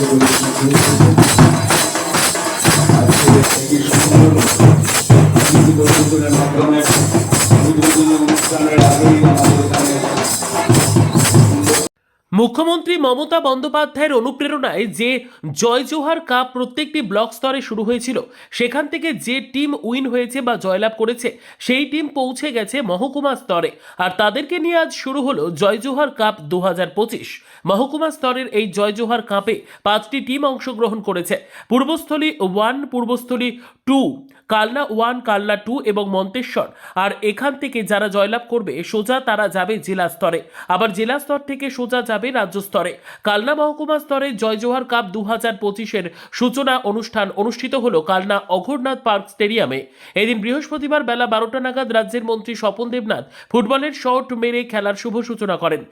Thank you. মুখ্যমন্ত্রী মমতা বন্দ্যোপাধ্যায়ের অনুপ্রেরণায় যে জয় জোহার কাপ প্রত্যেকটি ব্লক স্তরে শুরু হয়েছিল, সেখান থেকে যে টিম উইন হয়েছে বা জয়লাভ করেছে, সেই টিম পৌঁছে গেছে মহকুমা স্তরে। আর তাদেরকে নিয়ে আজ শুরু হলো জয় জোহার কাপ দু হাজার পঁচিশ। মহকুমা স্তরের এই জয় জোহার কাপে পাঁচটি টিম অংশগ্রহণ করেছে। Purbasthali one, Purbasthali two, Kalna one, Kalna two এবং মন্তেশ্বর। আর এখান থেকে যারা জয়লাভ করবে, সোজা তারা যাবে জেলা স্তরে। আবার জেলা স্তর থেকে সোজা যাবে রাজ্য স্তরে। কালনা মহকুমা স্তরে জয় জোহার কাপ দু হাজার পঁচিশের সূচনা অনুষ্ঠান অনুষ্ঠিত হলো কালনা অঘোরনাথ পার্ক স্টেডিয়ামে। এদিন বৃহস্পতিবার বেলা বারোটা নাগাদ রাজ্যের মন্ত্রী স্বপন দেবনাথ ফুটবলের শট মেরে খেলার শুভ সূচনা করেন।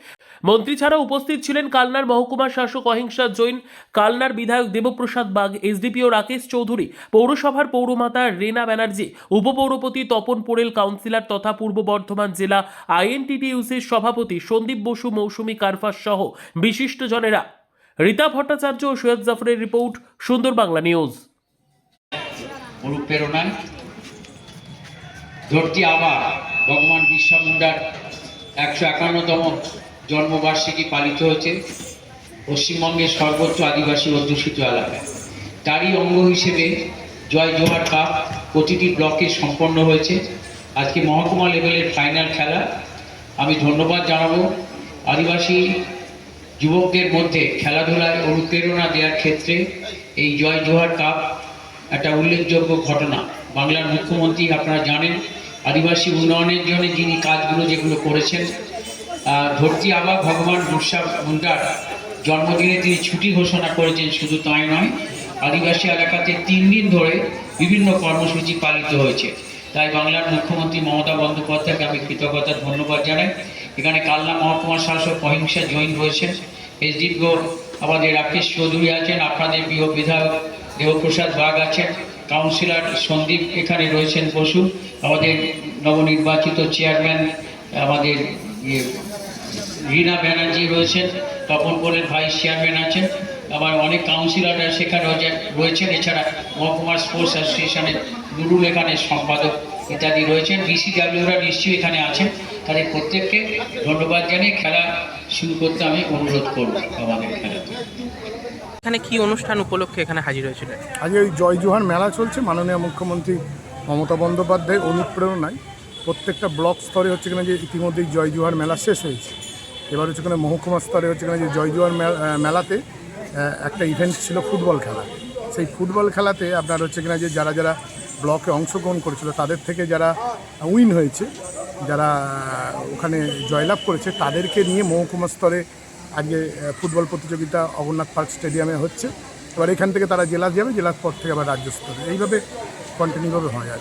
মন্ত্রী ছাড়া উপস্থিত ছিলেন কালনার মহকুমা শাসক অহিংসা জৈন, কালনার বিধায়ক দেবপ্রসাদ বাগ, এসডিপিও রাকেশ চৌধুরী, পৌরসভার পৌরমাতা রেনা ব্যানার্জি, উপপৌরপতি তপন পোড়েল, কাউন্সিলর তথা পূর্ব বর্ধমান জেলা আইএনটিটিইউসির সভাপতি সন্দীপ বসু, মৌসুমী কারফাস সহ বিশিষ্টজনেরা। রীতা ভট্টাচার্য ও সৈয়দ জাফরের রিপোর্ট, সুন্দর বাংলা নিউজ। অনুপ্রেরণায় ধরতি আবার ভগবান বিরসা মুন্ডার একশো একান্নতম জন্মবার্ষিকী পালিত হয়েছে পশ্চিমবঙ্গের সর্বোচ্চ আদিবাসী অধ্যুষিত এলাকায়। তারই অঙ্গ হিসেবে জয় জোহার কাপ প্রতিটি ব্লকে সম্পন্ন হয়েছে। আজকে মহকুমা লেভেলের ফাইনাল খেলা। আমি ধন্যবাদ জানাব আদিবাসী যুবকদের মধ্যে খেলাধুলায় অনুপ্রেরণা দেওয়ার ক্ষেত্রে এই জয় জোহার কাপ একটা উল্লেখযোগ্য ঘটনা। বাংলার মুখ্যমন্ত্রী আপনারা জানেন, আদিবাসী উন্নয়নের জন্য যিনি কাজগুলো যেগুলো করেছেন ধরতি আবার ভগবান বিরসা মুন্ডার জন্মদিনে তিনি ছুটি ঘোষণা করেছেন, শুধু তাই নয়, আদিবাসী এলাকাতে তিন দিন ধরে বিভিন্ন কর্মসূচি পালিত হয়েছে। তাই বাংলার মুখ্যমন্ত্রী মমতা বন্দ্যোপাধ্যায়কে আমি কৃতজ্ঞতা, ধন্যবাদ জানাই। এখানে কালনা মহকুমার শাসক অহিংসা জৈন রয়েছেন। এসডিপিও আমাদের রাকেশ চৌধুরী আছেন, আপনাদের প্রিয় বিধায়ক দেবপ্রসাদ বাগ আছেন, কাউন্সিলর সন্দীপ এখানে রয়েছেন বসু আমাদের নবনির্বাচিত চেয়ারম্যান, আমাদের ইয়ে রীনা ব্যানার্জি রয়েছেন, তপন পোলের ভাইস চেয়ারম্যান আছেন, আবার অনেক কাউন্সিলররা সেখানে রয়েছে- রয়েছেন, এছাড়া মহকুমার স্পোর্টস অ্যাসোসিয়েশনের নুরুল এখানে সম্পাদক ইত্যাদি রয়েছেন। বিসিডাব্লিউরা নিশ্চয়ই এখানে আছেন। তাদের প্রত্যেককে ধন্যবাদ জানিয়ে খেলা শুরু করতে আমি অনুরোধ করব আমাদের খেলাতে। এখানে কি অনুষ্ঠান উপলক্ষে এখানে হাজির হয়েছিল? আজকে ওই জয় জোহার মেলা চলছে মাননীয় মুখ্যমন্ত্রী মমতা বন্দ্যোপাধ্যায় অনুপ্রেরণায়। প্রত্যেকটা ব্লক স্তরে হচ্ছে কিনা যে ইতিমধ্যেই জয় জোহার মেলা শেষ হয়েছে। এবার হচ্ছে কিনা মহকুমা স্তরে হচ্ছে কিনা যে জয় জোহার মেলাতে একটা ইভেন্ট ছিল ফুটবল খেলা। সেই ফুটবল খেলাতে আপনার হচ্ছে কিনা যে যারা যারা ব্লকে অংশগ্রহণ করেছিল তাদের থেকে যারা উইন হয়েছে যারা ওখানে জয়লাভ করেছে, তাদেরকে নিয়ে মহকুমা স্তরে আজকে ফুটবল প্রতিযোগিতা অমরনাথ পার্ক স্টেডিয়ামে হচ্ছে এবার এখান থেকে তারা জেলা যাবে, জেলার পর থেকে আবার রাজ্য স্তরে এইভাবে কন্টিনিউভাবে হয় আর।